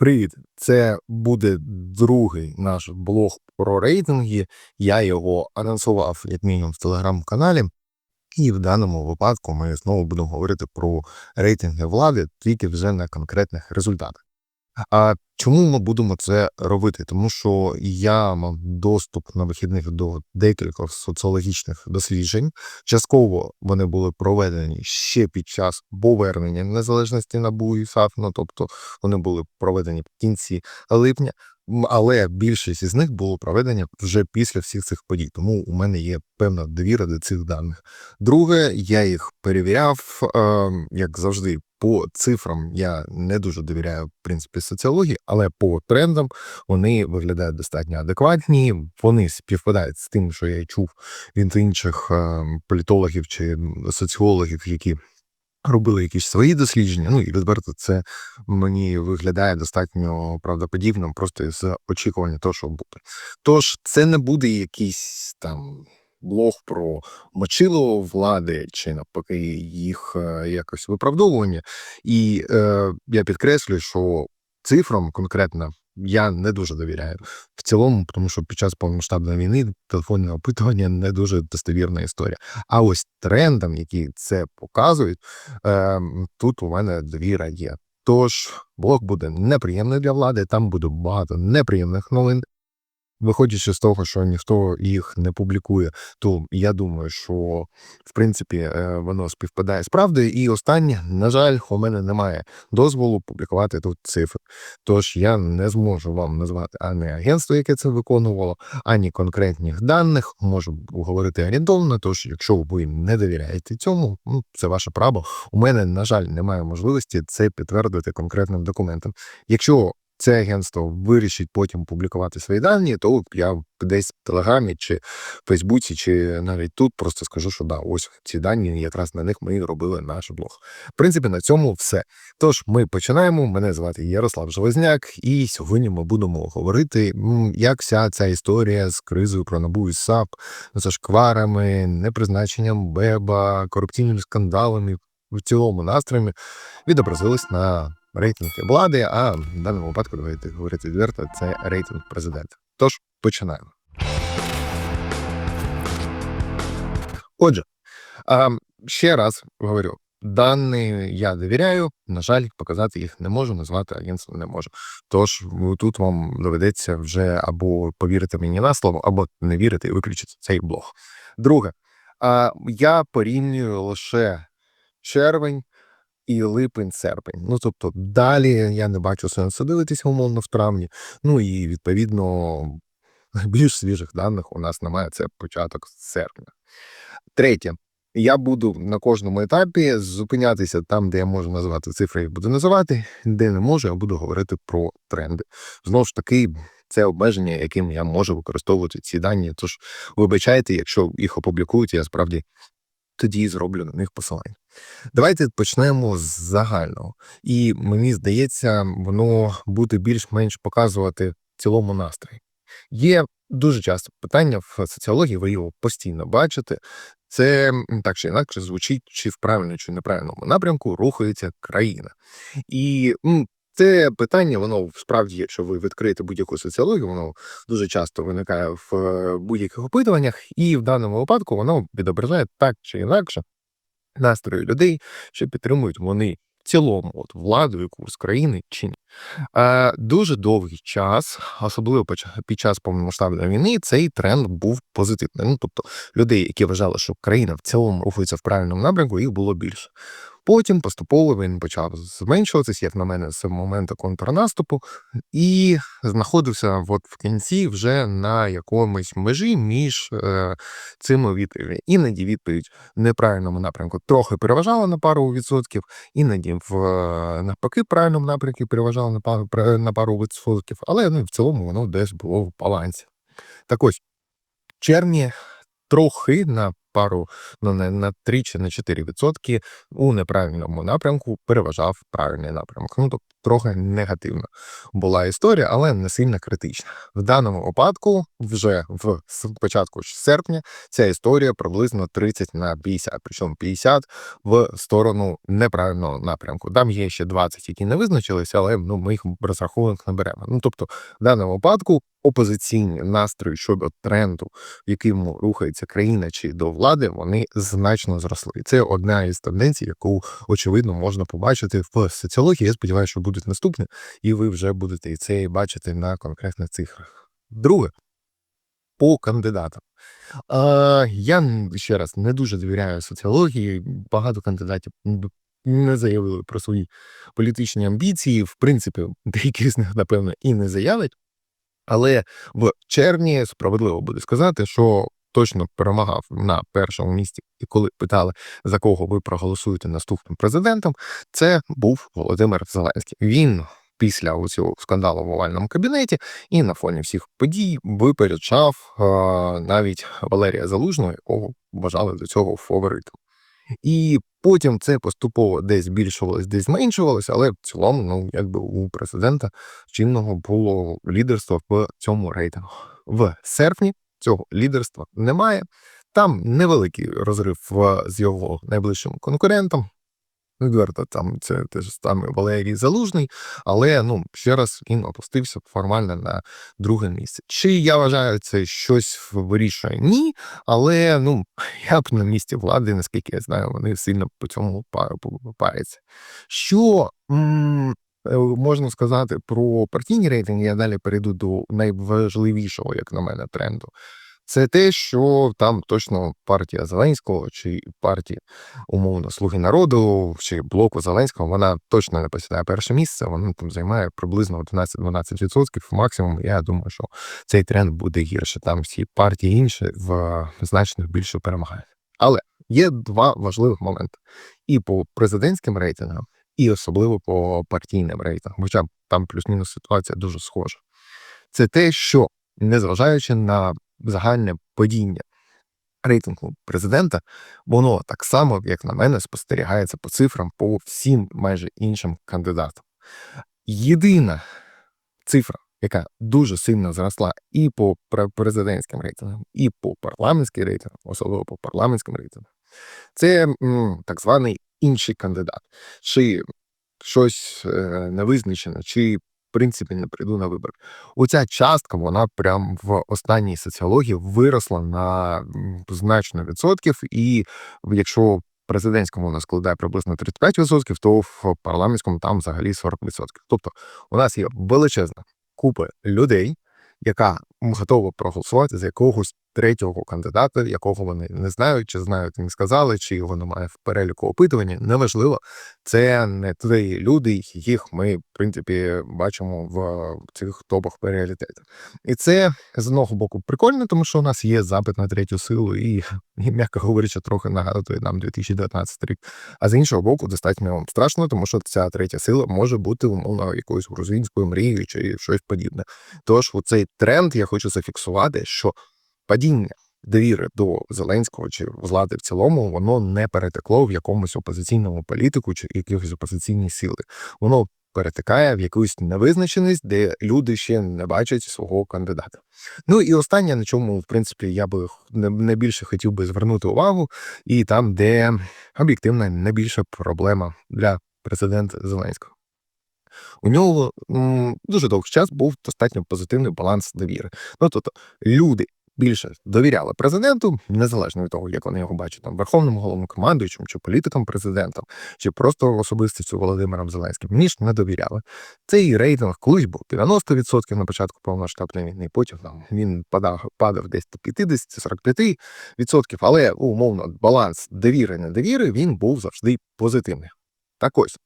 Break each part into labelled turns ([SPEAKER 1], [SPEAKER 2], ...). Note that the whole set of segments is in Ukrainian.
[SPEAKER 1] Привіт! Це буде другий наш блог про рейтинги. Я його анонсував як мінімум в телеграм-каналі. І в даному випадку ми знову будемо говорити про рейтинги влади, тільки вже на конкретних результатах. А чому ми будемо це робити? Тому що я мав доступ на вихідних до декількох соціологічних досліджень. Частково вони були проведені ще під час повернення незалежності НАБУ і САП, ну тобто вони були проведені в кінці липня. Але більшість із них було проведені вже після всіх цих подій. Тому у мене є певна довіра до цих даних. Друге, я їх перевіряв, е, як завжди, по цифрам я не дуже довіряю в принципі соціології, але по трендам вони виглядають достатньо адекватні. Вони співпадають з тим, що я чув від інших е, політологів чи соціологів, які робили якісь свої дослідження. Ну і відверто це мені виглядає достатньо правдоподібним, просто з очікування того, що буде. Тож це не буде якийсь там. Блог про мочило влади чи навпаки їх е, якось виправдовування. І е, я підкреслюю, що цифрам конкретно я не дуже довіряю в цілому, тому що під час повномасштабної війни телефонне опитування не дуже достовірна історія. А ось трендам, які це показують, е, тут у мене довіра є. Тож блок буде неприємний для влади, там буде багато неприємних новин. Виходячи з того, що ніхто їх не публікує, то я думаю, що в принципі е, воно співпадає з правдою. І останнє, на жаль, у мене немає дозволу публікувати тут цифри. Тож я не зможу вам назвати ані агентство, яке це виконувало, ані конкретних даних. Можу говорити орієнтовно. Тож, якщо ви не довіряєте цьому, ну це ваше право. У мене, на жаль, немає можливості це підтвердити конкретним документом. Якщо це агентство вирішить потім публікувати свої дані, то я десь в Телеграмі чи в Фейсбуці, чи навіть тут просто скажу, що да, ось ці дані, якраз на них ми і робили наш блог. В принципі, на цьому все. Тож ми починаємо. Мене звати Ярослав Железняк, і сьогодні ми будемо говорити, як вся ця історія з кризою про НАБУ і САП, зашкварами, непризначенням Беба, корупційними скандалами в цілому настроєм відобразилась на рейтинги влади, а в даному випадку давайте говорити відверто, це рейтинг президента. Тож починаємо. Отже, ще раз говорю. Дані я довіряю, на жаль, показати їх не можу, назвати агентство не можу. Тож тут вам доведеться вже або повірити мені на слово, або не вірити і виключити цей блог. Друге, я порівнюю лише червень і липень-серпень. Ну тобто далі я не бачу сенсу дивитися умовно в травні. Ну і відповідно більш свіжих даних у нас немає. Це початок серпня. Третє. Я буду на кожному етапі зупинятися там, де я можу назвати цифри, я буду називати, де не можу, я буду говорити про тренди. Знову ж таки, це обмеження, яким я можу використовувати ці дані. Тож вибачайте, якщо їх опублікують, я справді тоді зроблю на них посилання. Давайте почнемо з загального. І мені здається, воно буде більш-менш показувати в цілому настрій. Є дуже часто питання в соціології, ви його постійно бачите. Це так чи інакше звучить, чи в правильному, чи неправильному напрямку рухається країна. І це питання, воно справді, якщо ви відкриєте будь-яку соціологію, воно дуже часто виникає в е, будь-яких опитуваннях, і в даному випадку воно відображає так чи інакше настрої людей, що підтримують вони в цілому от владу і курс країни чи ні. Е, дуже довгий час, особливо під час повномасштабної війни, цей тренд був позитивний. Ну тобто людей, які вважали, що країна в цілому рухається в правильному напрямку, їх було більше. Потім поступово він почав зменшуватися, як на мене, з моменту контрнаступу, і знаходився от в кінці вже на якомусь межі між е, цими відповідями. Іноді відповідь в неправильному напрямку трохи переважала на пару відсотків, іноді в е, навпаки правильному напрямку переважала на пару на пару відсотків, але ну, в цілому воно десь було в балансі. Так ось червні трохи на пару, ну на 3 чи на 4 відсотки у неправильному напрямку переважав правильний напрямок. Ну тобто трохи негативна була історія, але не сильно критична. В даному випадку, вже в початку серпня, ця історія приблизно 30 на 50, причому 50 в сторону неправильного напрямку. Там є ще 20, які не визначилися, але ну ми їх розрахунок не беремо. Ну тобто, в даному випадку опозиційні настрої щодо тренду, в якому рухається країна чи до влади, вони значно зросли. Це одна із тенденцій, яку очевидно можна побачити в соціології. Я сподіваюся, що будуть наступні, і ви вже будете і це бачити на конкретних цифрах. Друге, по кандидатам. А, я ще раз не дуже довіряю соціології. Багато кандидатів не заявили про свої політичні амбіції. В принципі, деякі з них, напевно, і не заявлять. Але в червні справедливо буде сказати, що точно перемагав на першому місці, і коли питали, за кого ви проголосуєте наступним президентом, це був Володимир Зеленський. Він після цього скандалу в овальному кабінеті і на фоні всіх подій випереджав е, навіть Валерія Залужного, якого вважали до цього фаворитом. І потім це поступово десь збільшувалось, десь зменшувалось, але в цілому, ну якби у президента чинного було лідерство в цьому рейтингу. В серпні цього лідерства немає. Там невеликий розрив з його найближчим конкурентом. Відверто, там це теж саме Валерій Залужний, але ну ще раз він опустився формально на друге місце. Чи я вважаю це щось вирішує? Ні, але ну я б на місці влади, наскільки я знаю, вони сильно по цьому паряться. Що м, е, можна сказати про партійні рейтинги? Я далі перейду до найважливішого, як на мене, тренду. Це те, що там точно партія Зеленського чи партія умовно Слуги народу чи блоку Зеленського, вона точно не посідає перше місце. Вона там займає приблизно 11-12% максимум. Я думаю, що цей тренд буде гірше. Там всі партії інші в значно більше перемагають. Але є два важливих моменти: і по президентським рейтингам, і особливо по партійним рейтингам. Хоча там плюс-мінус ситуація дуже схожа. Це те, що незважаючи на загальне падіння рейтингу президента, воно так само, як на мене, спостерігається по цифрам по всім майже іншим кандидатам. Єдина цифра, яка дуже сильно зросла і по президентським рейтингам, і по парламентським рейтингам, особливо по парламентським рейтингам, це так званий інший кандидат. Чи щось е, невизначене, чи принципі не прийду на вибори. Оця частка, вона прям в останній соціології виросла на значно відсотків, і якщо в президентському вона складає приблизно 35%, то в парламентському там взагалі 40%. Тобто у нас є величезна купа людей, яка готова проголосувати за якогось третього кандидата, якого вони не знають, чи знають, не сказали, чи його немає в переліку опитування. Неважливо, це не ті люди, яких ми, в принципі, бачимо в цих топах пріоритетів. І це з одного боку прикольно, тому що у нас є запит на третю силу, і, і м'яко говорячи, трохи нагадує нам 2019 рік. А з іншого боку, достатньо страшно, тому що ця третя сила може бути умовно якоюсь грузинською мрією чи щось подібне. Тож у цей тренд я хочу зафіксувати, що падіння довіри до Зеленського чи влади в цілому, воно не перетекло в якомусь опозиційному політику чи якихось опозиційні сили. Воно перетикає в якусь невизначеність, де люди ще не бачать свого кандидата. Ну і останнє, на чому, в принципі, я би найбільше хотів би звернути увагу, і там, де об'єктивна найбільша проблема для президента Зеленського. У нього м, дуже довгий час був достатньо позитивний баланс довіри. Ну тобто люди більше довіряли президенту, незалежно від того, як вони його бачать там верховним головнокомандуючим, чи політикам президентом, чи просто особистістю Володимиром Зеленським, ніж не довіряли. Цей рейтинг колись був 90% на початку повномасштабної війни. Потім там він падав, падав десь до 50-45%, але умовно баланс довіри недовіри він був завжди позитивний. Так ось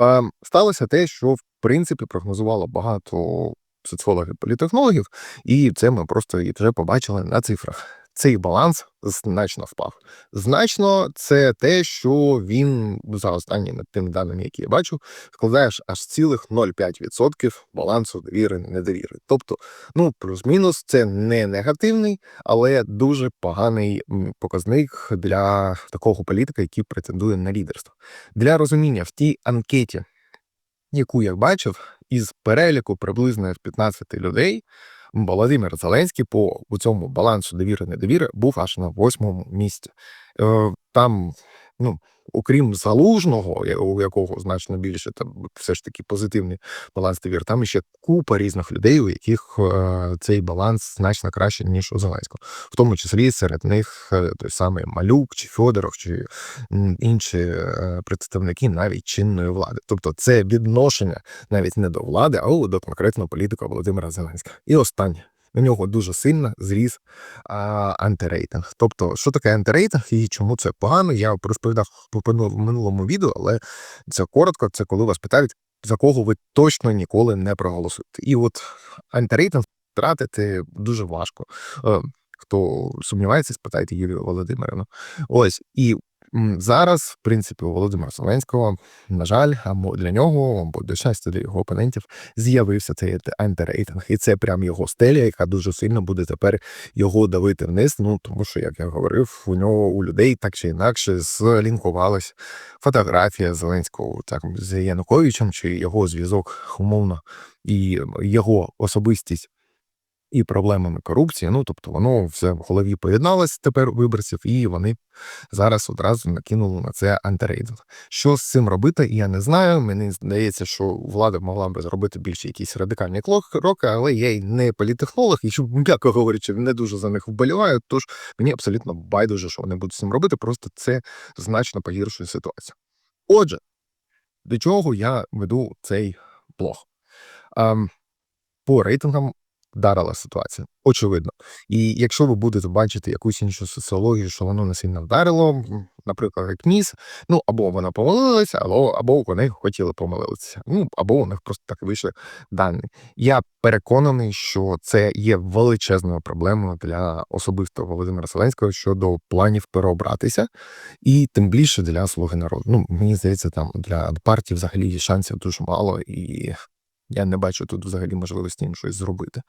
[SPEAKER 1] е, сталося те, що в принципі прогнозувало багато соціологів політехнологів, і це ми просто і вже побачили на цифрах. Цей баланс значно впав. Значно це те, що він за останніми тими даними, які я бачу, складає аж цілих 0,5% балансу довіри недовіри. Тобто, ну плюс-мінус, це не негативний, але дуже поганий показник для такого політика, який претендує на лідерство. Для розуміння в тій анкеті, яку я бачив, із переліку приблизно 15 людей, Володимир Зеленський по цьому балансу довіри недовіри був аж на восьмому місці. Е, Там, ну, окрім залужного, у якого значно більше там все ж таки позитивний баланс довір, там ще купа різних людей, у яких е, цей баланс значно краще, ніж у Зеленського. В тому числі серед них е, той самий Малюк чи Фьодоров, чи інші е, представники навіть чинної влади. Тобто це відношення навіть не до влади, а до конкретного політика Володимира Зеленського. І останнє. У нього дуже сильно зріс а, антирейтинг. Тобто, що таке антирейтинг і чому це погано? Я розповідав по в минулому відео, але це коротко. Це коли вас питають, за кого ви точно ніколи не проголосуєте. І от антирейтинг втратити дуже важко. Е, Хто сумнівається, спитайте Юлію Володимирівну. Ось і зараз, в принципі, у Володимира Зеленського, на жаль, або для нього, або до щастя для його опонентів, з'явився цей антирейтинг. І це прям його стеля, яка дуже сильно буде тепер його давити вниз. Ну тому що, як я говорив, у нього у людей так чи інакше злінкувалась фотографія Зеленського так, з Януковичем, чи його зв'язок умовно, і його особистість. І проблемами корупції, ну тобто воно все в голові поєдналось тепер виборців, і вони зараз одразу накинули на це антирейтинг. Що з цим робити, я не знаю. Мені здається, що влада могла би зробити більше якісь радикальні кроки, але я й не політехнолог, і м'яко говорячи, не дуже за них вболіваю. Тож мені абсолютно байдуже, що вони будуть з цим робити. Просто це значно погіршує ситуацію. Отже, до чого я веду цей блог? Ем, по рейтингам вдарила ситуація. Очевидно. І якщо ви будете бачити якусь іншу соціологію, що воно не сильно вдарило, наприклад, як ніс, ну або вона помилилася, або, або вони хотіли помилитися. Ну або у них просто так вийшли дані. Я переконаний, що це є величезною проблемою для особисто Володимира Зеленського щодо планів переобратися, і тим більше для слуги народу. Ну мені здається, там для партії взагалі шансів дуже мало і. Я не бачу тут взагалі можливості щось зробити.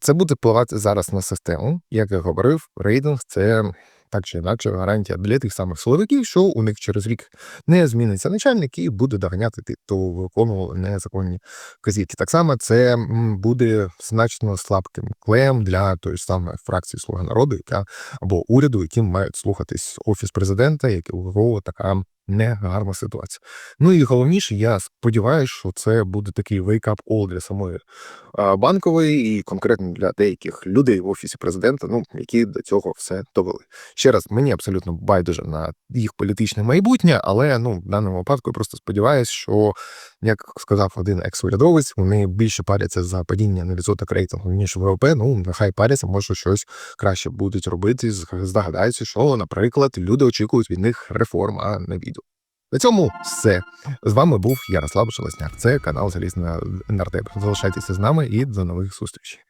[SPEAKER 1] Це буде впливати зараз на систему. Як я говорив, рейтинг це так чи інакше гарантія для тих самих силовиків, що у них через рік не зміниться начальник і буде доганяти тих, хто виконував незаконні вказівки. Так само це буде значно слабким клеєм для тої самої фракції Слуга народу, яка або уряду, яким мають слухатись офіс президента, якого така негарна ситуація. Ну і головніше, я сподіваюся, що це буде такий wake-up для самої банкової і конкретно для деяких людей в офісі президента, ну які до цього все довели. Ще раз, мені абсолютно байдуже на їх політичне майбутнє, але ну в даному випадку я просто сподіваюся, що як сказав один екс-урядовець, вони більше паряться за падіння на відсоток рейтингу ніж ВВП. Ну нехай паряться, може щось краще будуть робити. Здогадаються, що, наприклад, люди очікують від них реформ, а не відео. На цьому все. З вами був Ярослав Шелесняк. Це канал Залізна нардеп. Залишайтеся з нами і до нових зустрічей.